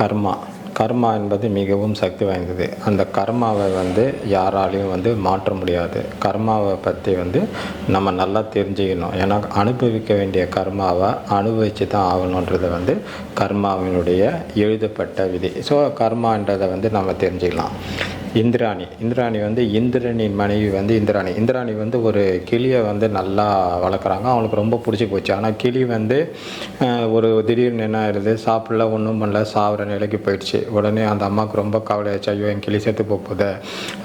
கர்மா. கர்மா என்பது மிகவும் சக்தி வாய்ந்தது. அந்த கர்மாவை வந்து யாராலையும் வந்து மாற்ற முடியாது. கர்மாவை பற்றி வந்து நம்ம நல்லா தெரிஞ்சுக்கணும். ஏன்னா அனுபவிக்க வேண்டிய கர்மாவை அனுபவித்து தான் ஆகணுன்றது வந்து கர்மாவினுடைய எழுதப்பட்ட விதி. ஸோ கர்மான்றதை வந்து நம்ம தெரிஞ்சுக்கலாம். இந்திராணி. இந்திராணி வந்து இந்திரனின் மனைவி வந்து இந்திராணி. இந்திராணி வந்து ஒரு கிளியை வந்து நல்லா வளர்க்குறாங்க. அவங்களுக்கு ரொம்ப பிடிச்சி போச்சு. ஆனால் கிளி வந்து ஒரு திடீர்னு என்ன ஆயிடுது சாப்பிடல ஒன்றும் பண்ணல. சாப்பிட்ற நிலைக்கு போயிடுச்சு. உடனே அந்த அம்மாவுக்கு ரொம்ப கவலையாச்சு ஐயோ என் கிளி செத்து போகுதே போகுது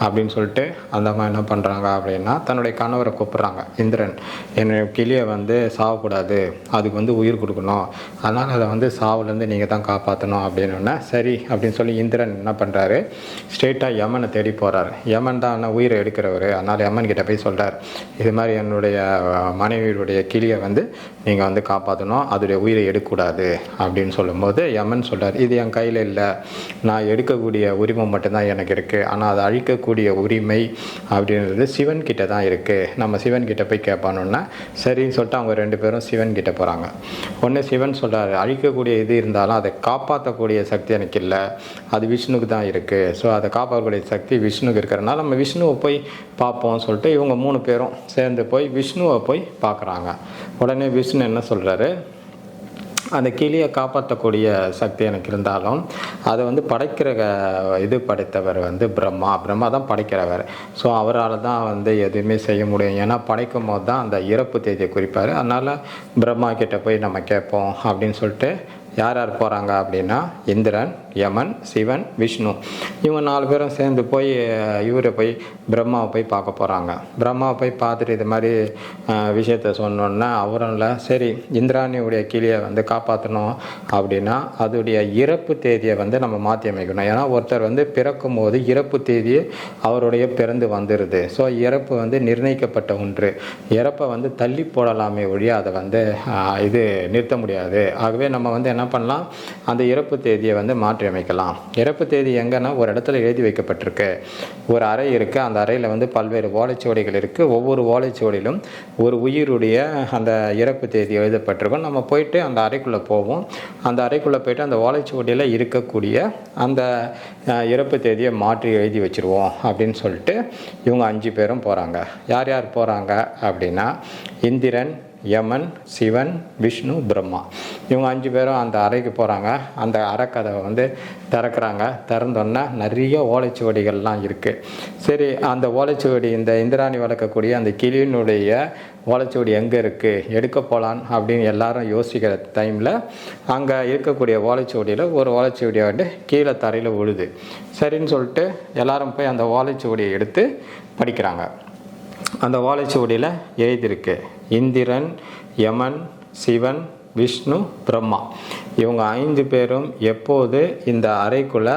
அப்படின்னு சொல்லிட்டு அந்த அம்மா என்ன பண்ணுறாங்க அப்படின்னா தன்னுடைய கணவரை கூப்பிட்றாங்க. இந்திரன் என்னுடைய கிளியை வந்து சாகக்கூடாது அதுக்கு வந்து உயிர் கொடுக்கணும். அதனால் அதை வந்து சாவுலேருந்து நீங்கள் தான் காப்பாற்றணும் அப்படின்னு சரி அப்படின்னு சொல்லி இந்திரன் என்ன பண்ணுறாரு ஸ்ட்ரெயிட்டாக யமன் தேடி போகிறார் யமன் தான் உயிரை எடுக்கிறவர். அதனால் யமன் கிட்ட போய் சொல்கிறார் இது மாதிரி என்னுடைய மனைவியுடைய கிளியை வந்து நீங்கள் வந்து காப்பாற்றணும் அதோடைய உயிரை எடுக்கக்கூடாது அப்படின்னு சொல்லும்போது யமன் சொல்கிறார் இது என் கையில் இல்லை. நான் எடுக்கக்கூடிய உரிமை மட்டும்தான் எனக்கு இருக்குது ஆனால் அதை அழிக்கக்கூடிய உரிமை அப்படின்றது சிவன் கிட்ட தான் இருக்குது நம்ம சிவன் கிட்ட போய் கேட்பானோன்னா சரின்னு சொல்லிட்டு அவங்க ரெண்டு பேரும் சிவன் கிட்ட போகிறாங்க ஒன்று சிவன் சொல்கிறார் அழிக்கக்கூடிய இது இருந்தாலும் அதை காப்பாற்றக்கூடிய சக்தி எனக்கு இல்லை. அது விஷ்ணுக்கு தான் இருக்குது ஸோ அதை காப்பாற்றக்கூடிய சக்தி விஷ்ணுக்கு இருக்கிறனால நம்ம விஷ்ணுவை போய் பார்ப்போம் சொல்லிட்டு இவங்க மூணு பேரும் சேர்ந்து போய் விஷ்ணுவை போய் பார்க்குறாங்க. உடனே விஷ்ணு என்ன சொல்கிறாரு அந்த கிளியை காப்பாற்றக்கூடிய சக்தி எனக்கு இருந்தாலும் அதை வந்து படைக்கிற இது படைத்தவர் வந்து பிரம்மா. பிரம்மா தான் படைக்கிறவர். ஸோ அவரால் தான் வந்து எதுவுமே செய்ய முடியும். ஏன்னா படைக்கும் போது தான் அந்த இறப்பு தேதியை குறிப்பார். அதனால் பிரம்மா கிட்டே போய் நம்ம கேட்போம் அப்படின்னு சொல்லிட்டு யார் யார் போகிறாங்க அப்படின்னா இந்திரன் யமன் சிவன் விஷ்ணு. இவங்க நாலு பேரும் சேர்ந்து போய் இவரை போய் பிரம்மாவை போய் பார்க்க போகிறாங்க பிரம்மாவை போய் பார்த்துட்டு இது மாதிரி விஷயத்த சொன்னோன்னா அவரும் இல்லை. சரி இந்திராணியுடைய கிளியை வந்து காப்பாற்றணும் அப்படின்னா அதோடைய இறப்பு தேதியை வந்து நம்ம மாற்றி அமைக்கணும். ஏன்னா ஒருத்தர் வந்து பிறக்கும் போது இறப்பு தேதியை அவருடைய பிறந்து வந்துடுது ஸோ இறப்பு வந்து நிர்ணயிக்கப்பட்ட ஒன்று. இறப்பை வந்து தள்ளி போடலாமே ஒழிய அதை வந்து இது நிறுத்த முடியாது. ஆகவே நம்ம வந்து என்ன என்ன பண்ணலாம்? அந்த இறப்பு தேதியை வந்து மாற்றி அமைக்கலாம். இறப்பு தேதி எங்கன்னா ஒரு இடத்துல எழுதி வைக்கப்பட்டிருக்கு. ஒரு அறை இருக்குது அந்த அறையில் வந்து பல்வேறு ஓலைச்சுவடிகள் இருக்குது ஒவ்வொரு ஓலைச்சுவடியிலும் ஒரு உயிருடைய அந்த இறப்பு தேதி எழுதப்பட்டிருக்கும். நம்ம போயிட்டு அந்த அறைக்குள்ளே போவோம். அந்த அறைக்குள்ளே போயிட்டு அந்த ஓலைச்சுவடியில் இருக்கக்கூடிய அந்த இறப்பு தேதியை மாற்றி எழுதி வச்சுருவோம் அப்படின்னு சொல்லிட்டு இவங்க அஞ்சு பேரும் போகிறாங்க யார் யார் போகிறாங்க அப்படின்னா இந்திரன் யமன் சிவன் விஷ்ணு பிரம்மா. இவங்க அஞ்சு பேரும் அந்த அறைக்கு போகிறாங்க அந்த அறக்கதவை வந்து திறக்கிறாங்க. திறந்தோன்னே நிறைய ஓலைச்சுவடிகள்லாம் இருக்குது சரி அந்த ஓலைச்சுவடி இந்த இந்திராணி வளர்க்கக்கூடிய அந்த கிளியினுடைய ஓலைச்சுவடி எங்கே இருக்குது எடுக்க போகலான் அப்படின்னு எல்லாரும் யோசிக்கிற டைமில் அங்கே இருக்கக்கூடிய ஓலைச்சுவடியில் ஒரு ஓலைச்சுவடியை வந்து கீழே தரையில் விழுது சரின்னு சொல்லிட்டு எல்லாரும் போய் அந்த ஓலைச்சுவடியை எடுத்து படிக்கிறாங்க. அந்த வாழைச்சுவடியில் எழுதியிருக்கு. இந்திரன் யமன் சிவன் விஷ்ணு பிரம்மா. இவங்க ஐந்து பேரும் எப்போது இந்த அறைக்குள்ளே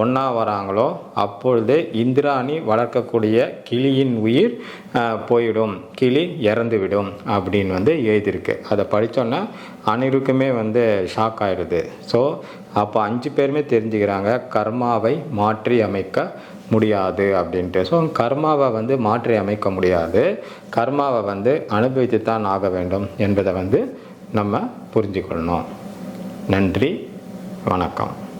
ஒன்றா வராங்களோ அப்பொழுது இந்திராணி வளர்க்கக்கூடிய கிளியின் உயிர் போயிடும். கிளி இறந்துவிடும் அப்படின்னு வந்து எழுதியிருக்கு. அதை படித்தோன்னா அனைவருக்குமே வந்து ஷாக் ஆயிடுது. ஸோ அப்போ அஞ்சு பேருமே தெரிஞ்சுக்கிறாங்க. கர்மாவை மாற்றி அமைக்க முடியாது அப்படின்ட்டு. ஸோ கர்மாவை வந்து மாற்றி அமைக்க முடியாது. கர்மாவை வந்து அனுபவித்து தான் ஆக வேண்டும் என்பதை வந்து நம்ம புரிஞ்சுக்கொள்ளணும். நன்றி. வணக்கம்.